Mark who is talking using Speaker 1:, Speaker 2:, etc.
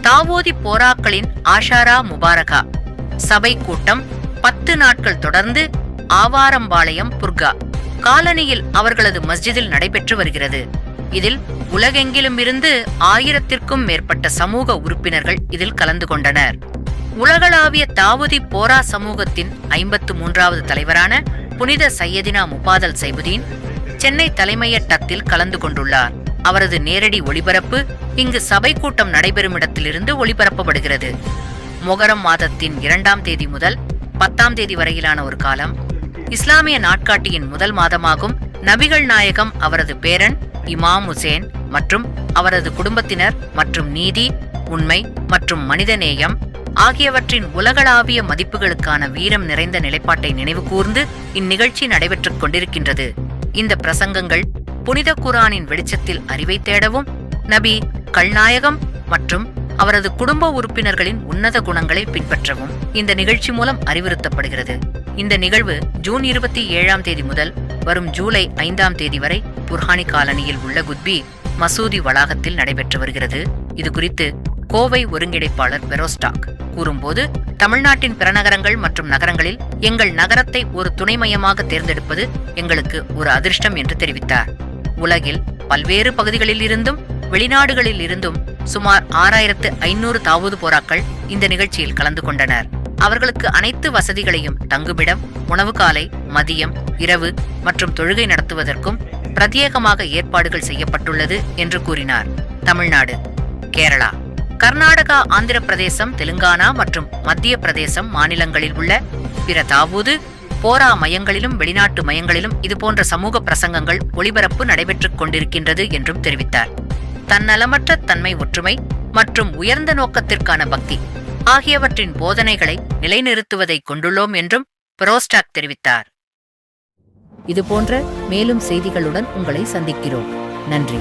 Speaker 1: தாவோதி போராக்களின் ஆஷாரா முபாரகா. சபை கூட்டம் பத்து நாட்கள் தொடர்ந்து ஆவாரம்பாளையம் புர்கா. காலனியில் அவர்களது மஸ்ஜிதில் நடைபெற்று வருகிறது. இதில் உலகெங்கிலும் இருந்து ஆயிரத்திற்கும் மேற்பட்ட சமூக உறுப்பினர்கள் இதில் கலந்து கொண்டனர். உலகளாவிய தாவூதி போரா சமூகத்தின் ஐம்பத்து மூன்றாவது தலைவரான புனித சையதினா முபாதல் சைபுதீன் சென்னை தலைமையட்டத்தில் கலந்து கொண்டுள்ளார். அவரது நேரடி ஒளிபரப்பு இங்கு சபை கூட்டம் நடைபெறும் இடத்திலிருந்து ஒளிபரப்பப்படுகிறது. மொகரம் மாதத்தின் இரண்டாம் தேதி முதல் பத்தாம் தேதி வரையிலான ஒரு காலம். இஸ்லாமிய நாட்காட்டியின் முதல் மாதமாகும் நபிகள் நாயகம் அவரது பேரன் இமாம் உசேன் மற்றும் அவரது குடும்பத்தினர் மற்றும் நீதி உண்மை மற்றும் மனிதநேயம் ஆகியவற்றின் உலகளாவிய மதிப்புகளுக்கான வீரம் நிறைந்த நிலைப்பாட்டை நினைவு கூர்ந்து இந்நிகழ்ச்சி நடைபெற்றுக் கொண்டிருக்கின்றது. இந்த பிரசங்கங்கள் புனித குரானின் வெளிச்சத்தில் அறிவை தேடவும் நபி கல்நாயகம் மற்றும் அவரது குடும்ப உறுப்பினர்களின் உன்னத குணங்களை பின்பற்றவும் இந்த நிகழ்ச்சி மூலம் அறிவுறுத்தப்படுகிறது. இந்த நிகழ்வு ஜூன் இருபத்தி ஏழாம் தேதி முதல் வரும் ஜூலை ஐந்தாம் தேதி வரை புர்ஹானி காலனியில் உள்ள குத்பி மசூதி வளாகத்தில் நடைபெற்று வருகிறது. இது குறித்து கோவை ஒருங்கிணைப்பாளர் பெரோஸ்டாக் கூறும்போது தமிழ்நாட்டின் பிறநகரங்கள் மற்றும் நகரங்களில் எங்கள் நகரத்தை ஒரு துணை மையமாக தேர்ந்தெடுப்பது எங்களுக்கு ஒரு அதிர்ஷ்டம் என்று தெரிவித்தார். உலகில் பல்வேறு பகுதிகளில் இருந்தும் வெளிநாடுகளில் இருந்தும் சுமார் ஆறாயிரத்து ஐநூறு தாவூது போராக்கள் இந்த நிகழ்ச்சியில் கலந்து கொண்டனர். அவர்களுக்கு அனைத்து வசதிகளையும் தங்குமிடம் உணவு காலை மதியம் இரவு மற்றும் தொழுகை நடத்துவதற்கும் பிரத்யேகமாக ஏற்பாடுகள் செய்யப்பட்டுள்ளது என்று கூறினார். தமிழ்நாடு கேரளா. கர்நாடகா ஆந்திர பிரதேசம் தெலுங்கானா மற்றும் மத்திய பிரதேசம் மாநிலங்களில் உள்ள பிற தாவூது போரா மையங்களிலும் வெளிநாட்டு மையங்களிலும் இதுபோன்ற சமூக பிரசங்கங்கள் ஒளிபரப்பு நடைபெற்றுக் கொண்டிருக்கின்றது என்றும் தெரிவித்தார். தன்னலமற்ற தன்மை ஒற்றுமை மற்றும் உயர்ந்த நோக்கத்திற்கான பக்தி ஆகியவற்றின் போதனைகளை நிலைநிறுத்துவதை கொண்டுள்ளோம் என்றும் புரோஸ்டாக் தெரிவித்தார். இதுபோன்ற மேலும் செய்திகளுடன் உங்களை சந்திக்கிறோம். நன்றி.